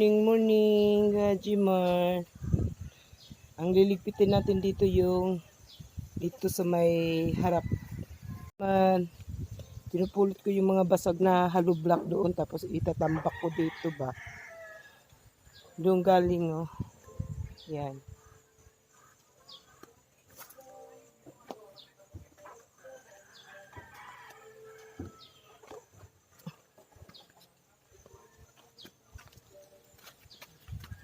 morning, morning, Gajimar. Ang liligpitin natin dito yung dito sa may harap. Man, pinupulot ko yung mga basag na hollow block doon tapos itatambak ko dito ba. Doon galing oh. Yan.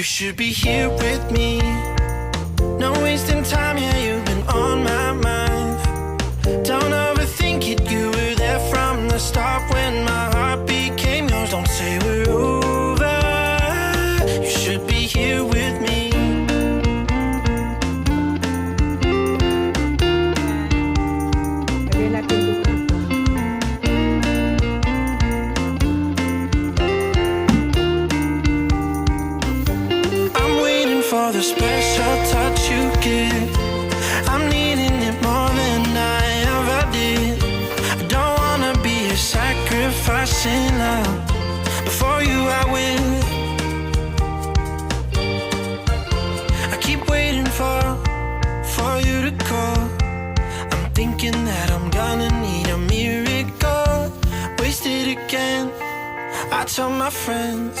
You should be here with me. No wasting time, yeah, the special touch you give. I'm needing it more than I ever did. I don't wanna be a sacrificing love. Before you, I will. I keep waiting for for you to call. I'm thinking that I'm gonna need a miracle. Wasted again. I tell my friends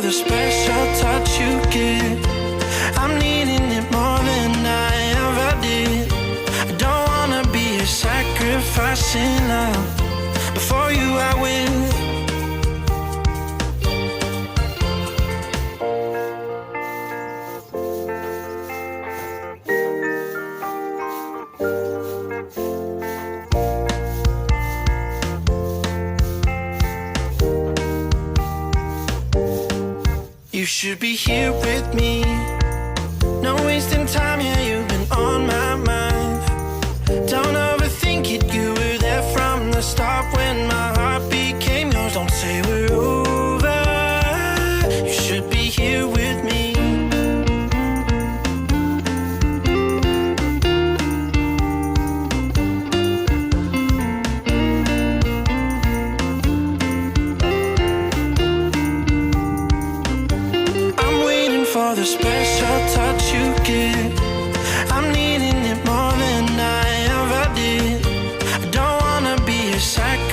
The special touch you should be here with me. No wasting time, yeah,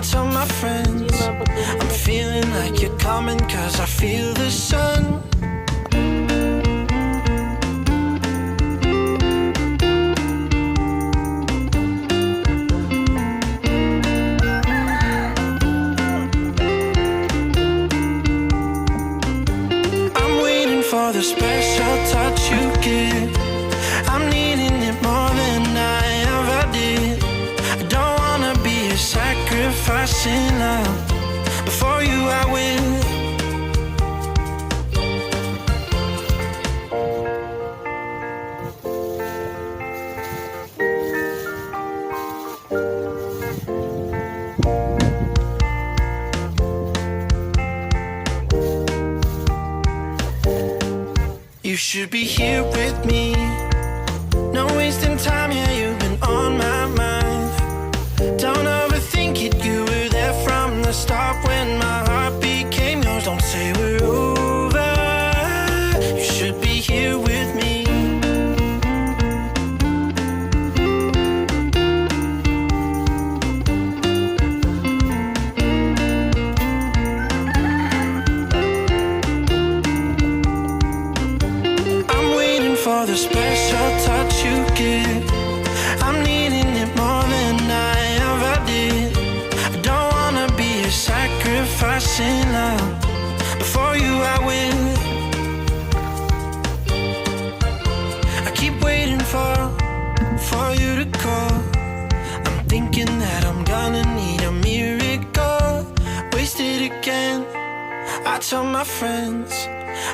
tell my friends I'm feeling like you're coming cause I feel the sun. Sacrificing love. Before you, I will. You should be here with me. No wasting time, yeah, for the special touch you give. I'm needing it more than I ever did. I don't wanna be a sacrificing love. Before you, I will. I keep waiting for, for you to call. I'm thinking that I'm gonna need a miracle. Wasted again. I tell my friends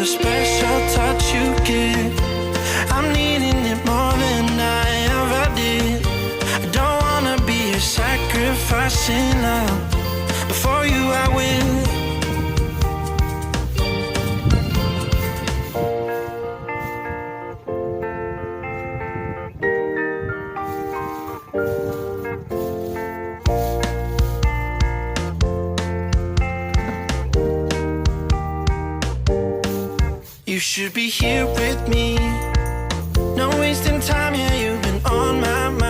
The special touch you give. I'm needing it more than I ever did. I don't wanna be a sacrificing love. Before you, I will. Should be here with me. No wasting time, yeah, you've been on my mind.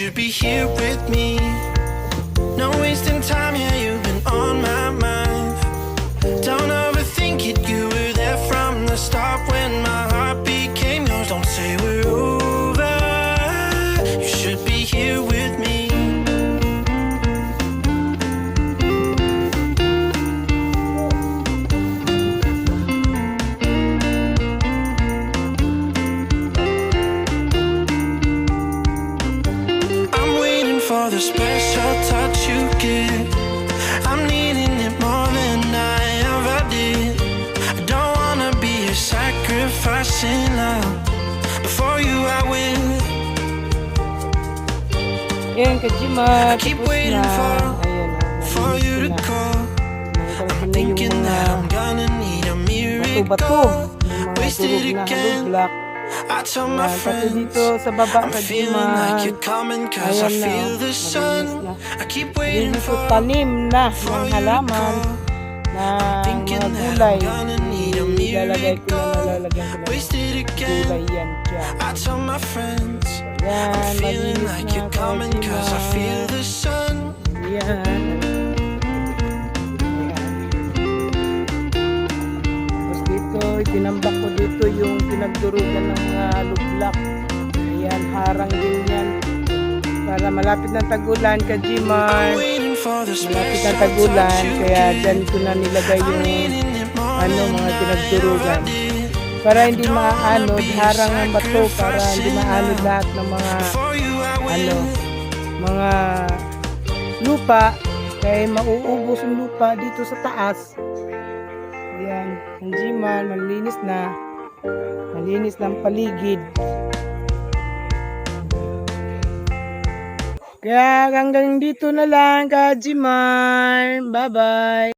should be here with me. No wasting time, yeah, you've been on my in love. Before you, I will. Ayan, Kajima, keep tapos waiting na. for- na, For you to call. Na yung Thinking mga that I'm gonna need a miracle. Wasted again. I told my friends. dito sa baba, I'm feeling like you're coming cause I Ayan na, feel the sun. I keep waiting for tanim na for ng you to halaman call. na Thinking mga that gulay. Ilalagay ko na miracle. nalalagyan ko na ng Wasted again. gulay yan dyan. I told my friends. Yan, I'm feeling malinis like na you're coming cause I Kajima. feel the sun. Yan. Ayan. Tapos dito, itinambak ko dito yung pinagdurugan ng mga lublak. Ayan, harang din yan. Para malapit ng tagulan, Kajimar. I'm waiting for the Malapit special ng tagulan, touch you kaya give. dyan ko na nilagay I'm yung needing it more ano, mga pinagdurugan. para hindi maanod, harang ng bato para hindi maanod lahat ng mga ano, mga lupa kaya mauubos yung lupa dito sa taas. Ayan, ang jiman, malinis na. Malinis ng paligid. Kaya hanggang dito na lang, Kajiman. Bye-bye.